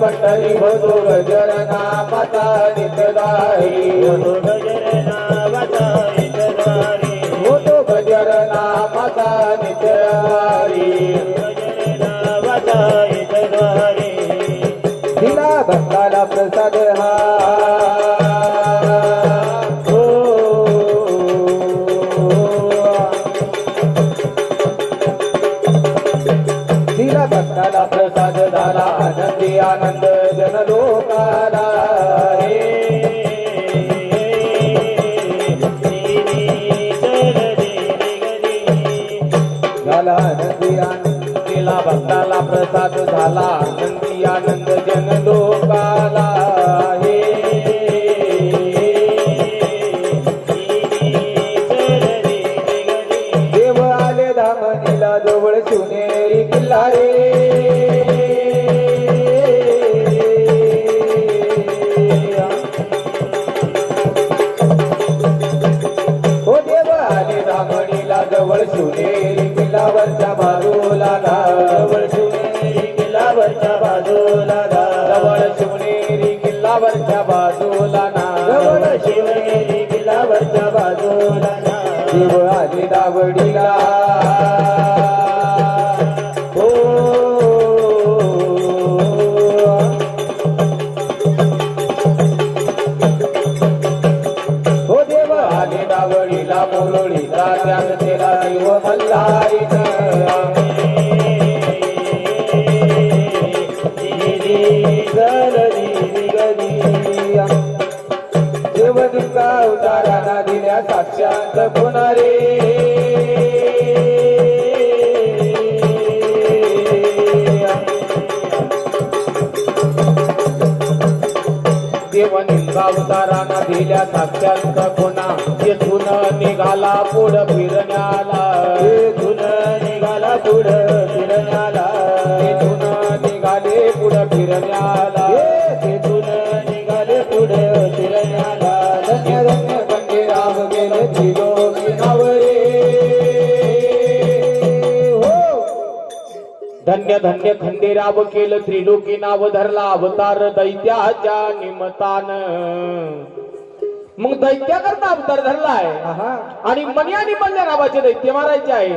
धुमली पंढरी भजो गजरना माता नितदारी हो गजर गजरना माता नितदारी दिला भक्ताला प्रसाद हा. आनंद जनलोकाला. झाला आनंदी आनंद केला भक्ताला प्रसाद झाला. आनंदी आनंद जन देवनिंगा दिल्या साक्षात कोणा येथून निघाला पुढं फिरण्याला. येथून निघाला पुढं धन्य धन्य खंडेराव केलं त्रिलोकी नाव धरला अवतार दैत्याच्या निमतान. मग दैत्याकरता अवतार धरलाय. आणि मनी आणि मल्ल्या नावाचे दैत्य मारायचे आहे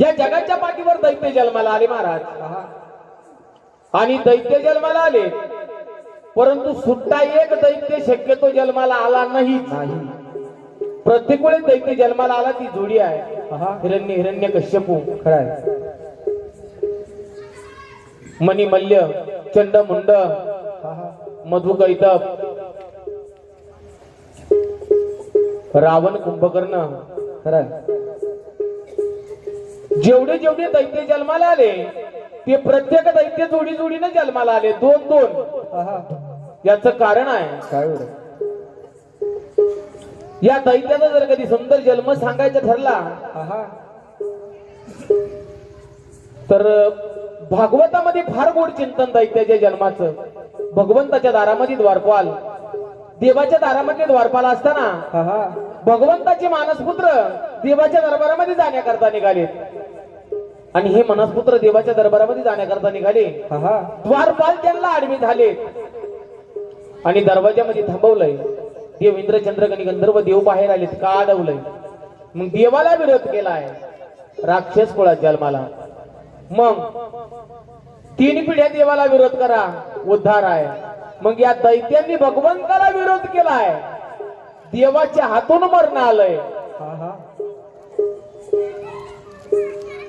या जगाच्या पाठीवर दैत्य जन्माला आले महाराज. आणि दैत्य जन्माला आले. परंतु सुट्टा एक दैत्य शक्यतो जन्माला आला नाही. प्रत्येक वेळेस दैत्य जन्माला आला ती जोडी आहे. हिरण्य हिरण्य कश्यपू मणिमल्य चंड मुंड मधु कैतप रावण कुंभकर्ण जेवढे जेवढे दैत्य जन्माला आले ते प्रत्येक दैत्य जोडी जोडीने जन्माला आले दोन दोन. याच कारण आहे काय या दैत्याचा जर कधी सुंदर जन्म सांगायचा ठरला तर भागवतामध्ये फार गोड चिंतन दैत्याच्या जन्माचं. भगवंताच्या दारामध्ये द्वारपाल. देवाच्या दारामध्ये द्वारपाल असताना भगवंताचे मानसपुत्र देवाच्या दरबारामध्ये जाण्याकरता निघाले. आणि हे मानसपुत्र देवाच्या दरबारामध्ये जाण्याकरता निघाले. द्वारपाल त्यांना आडवे झाले. आणि दरवाजामध्ये थांबवलंय. देव इंद्रचंद्र गणी गंधर्व देव बाहेर आलेत का अडवलंय? मग देवाला विरोध केलाय. राक्षस कुळात जन्माला मग तीन पिढ्या देवाला विरोध करा उद्धार आहे. मग या दैत्यांनी भगवंताला विरोध केलाय. देवाच्या हातून मरण आलंय.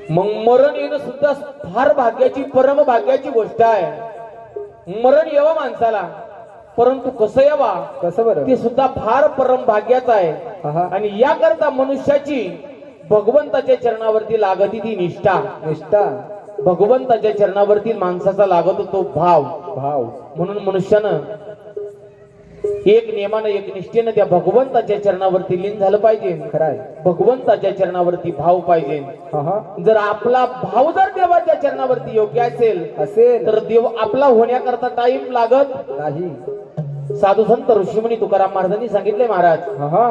मग मरण येणं सुद्धा फार भाग्याची परम भाग्याची गोष्ट आहे. मरण यावं माणसाला. परंतु कसं यावा? कसं बरं? ते सुद्धा फार परम भाग्याचं आहे. आणि याकरता मनुष्याची भगवंताच्या चरणावरती लागती ती निष्ठा. निष्ठा. भगवंताच्या चरणावरती माणसाचा लागत तो भाव. भाव. म्हणून मनुष्यानं एक नियमानं एक निष्ठेनं त्या भगवंताच्या चरणावरती लीन झालं पाहिजे. खराय. भगवंताच्या चरणावरती भाव पाहिजे. जर आपला भाव जर देवाच्या चरणावरती योग्य असेल असेल. तर देव आपला होण्याकरता टाइम लागत. नाही. साधू संत ऋषीमुनी तुकाराम महाराजांनी सांगितले महाराज हा हा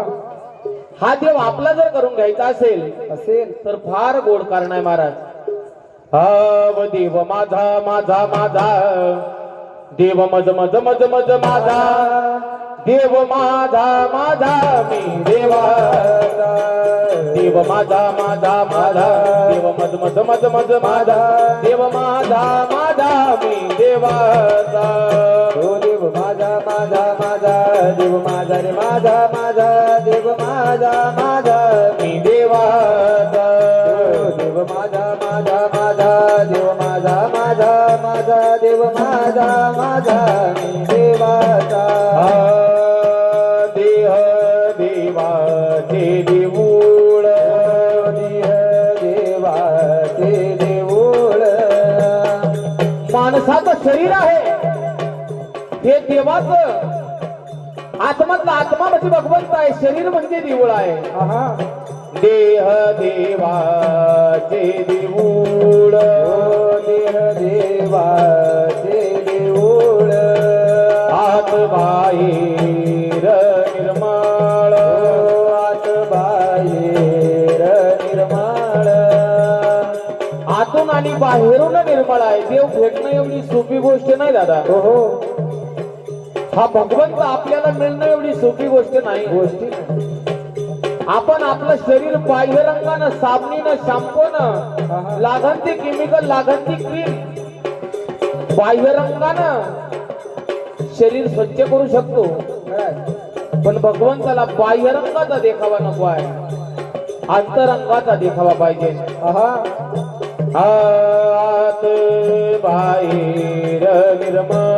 हा देव आपला जर करून घ्यायचा असेल असेल. तर फार गोड कारण आहे महाराज. हव देव माझा माझा माझा. देव मज मज मज मज माझा. देव माझा माझा मी देवा. देव माझा माझा माझा. देव मज मज मज मज माझा. देव माझा माझा मी देवाचा हो देव माझा माझा माझा. देव माझा रे माझा माझा. देव माझा माझा मी देवाचा देव माझा माझा माझा. देव माझा माझा माझा. देव माझा माझा मी देवाचा देवाचं. आत्मातला आत्मा म्हणजे भगवंत आहे शरीर म्हणजे देऊळ आहे. देह देवाचे देऊळ. हो देह देवाचे देऊळ. आत बाहेर निर्मळ. हो आत बाहेर निर्माळ. आतून आणि बाहेरून निर्मळ आहे. देव भेटणं एवढी सोपी गोष्ट नाही दादा. हो. हो भगवंत आपल्याला मिळणं एवढी सोपी गोष्ट नाही. गोष्टी? आपण आपलं शरीर बाह्य रंगानं साबणीनं शॅम्पूनं लागण ते केमिकल लागण ती क्रीम बाह्य रंगानं शरीर स्वच्छ करू शकतो. पण भगवंताला बाह्य रंगाचा देखावा नको आहे. अंतरंगाचा देखावा पाहिजे. आत बाहेर निर्मळ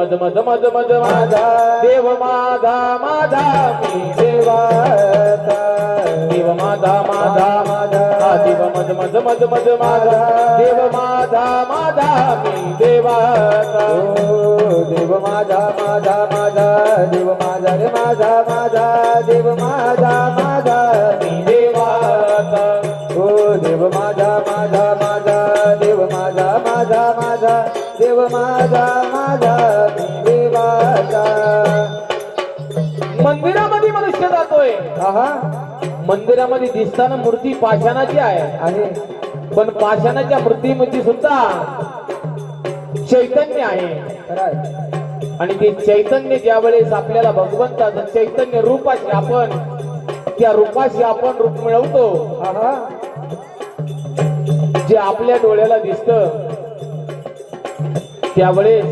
मद मद मद मद माधा माझा देव माझा माझा मी देवाचा देव माझा माझा माझा देव मद मद मद मद माझा देव माझा माझा मी देवाचा देव माझा माझा माझा देव माझा रे माझा माझा देव मंदिरामध्ये दिसताना मूर्ती पाषाणाची आहे. आहे पण पाषाणाच्या मूर्तीमध्ये सुद्धा चैतन्य आहे. आणि ते चैतन्य ज्या वेळेस आपल्याला भगवंताचं चैतन्य रूपाशी आपण त्या रूपाशी आपण रूप मिळवतो. जे आपल्या डोळ्याला दिसत त्यावेळेस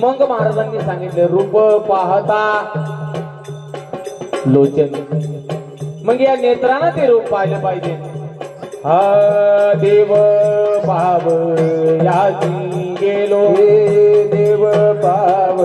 मग महाराजांनी सांगितले रूप पाहता लोचन. मग या नेत्रानं ते रूप पाहिलं पाहिजे. हा देव भाव याची गेलो. देव पाव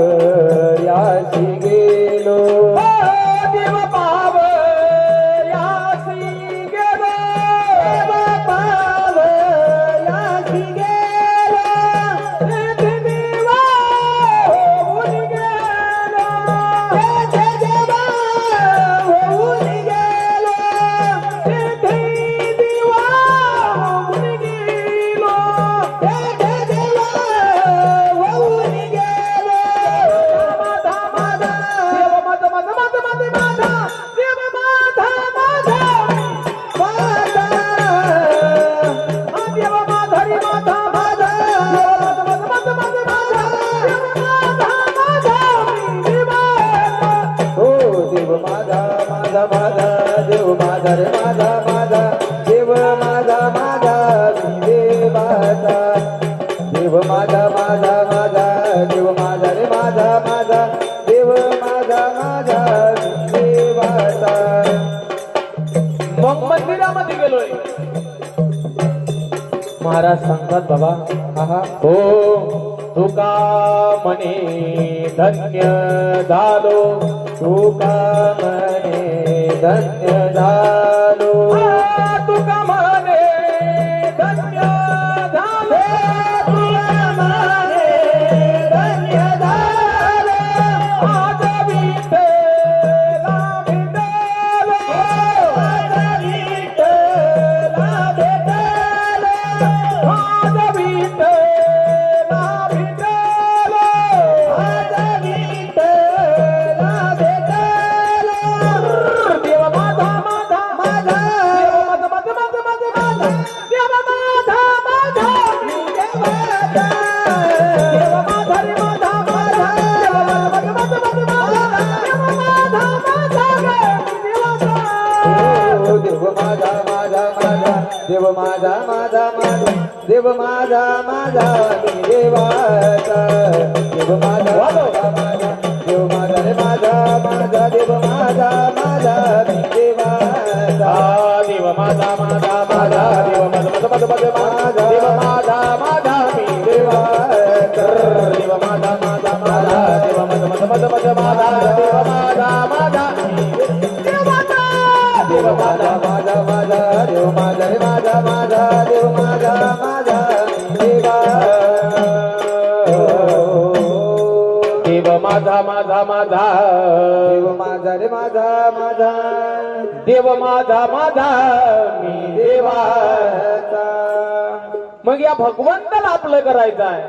मग मंदिरामध्ये गेलोय. महाराज सांगतात बाबा आहा. हो तुका म्हणे धन्य झालो? तुका म्हणे धन्य झालो? देव माझा माझा माझा देव माझा माझा मी देवाचा. देव माझा माझा माझा देव माझा रे माझा माझा देव माझा माझा माझा माझा देव माझा रे माझा माझा. देव माझा माझा मी देवाचा मग या भगवंताला आपलं करायचं आहे.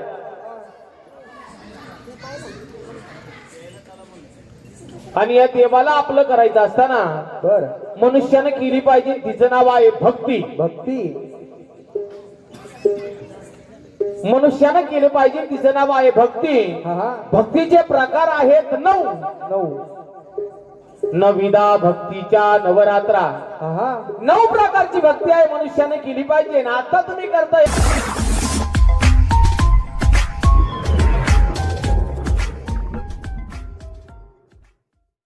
आणि या देवाला आपलं करायचं असताना बर. मनुष्यानं केली पाहिजे. तिचं नाव आहे भक्ती. भक्ती. मनुष्यानं केलं पाहिजे तिचं नाव आहे भक्ती. भक्तीचे प्रकार आहेत नऊ. नऊ. नविदा भक्तीच्या नवरात्रा. नऊ प्रकारची भक्ती आहे मनुष्याने केली पाहिजे. ना आता तुम्ही करताय.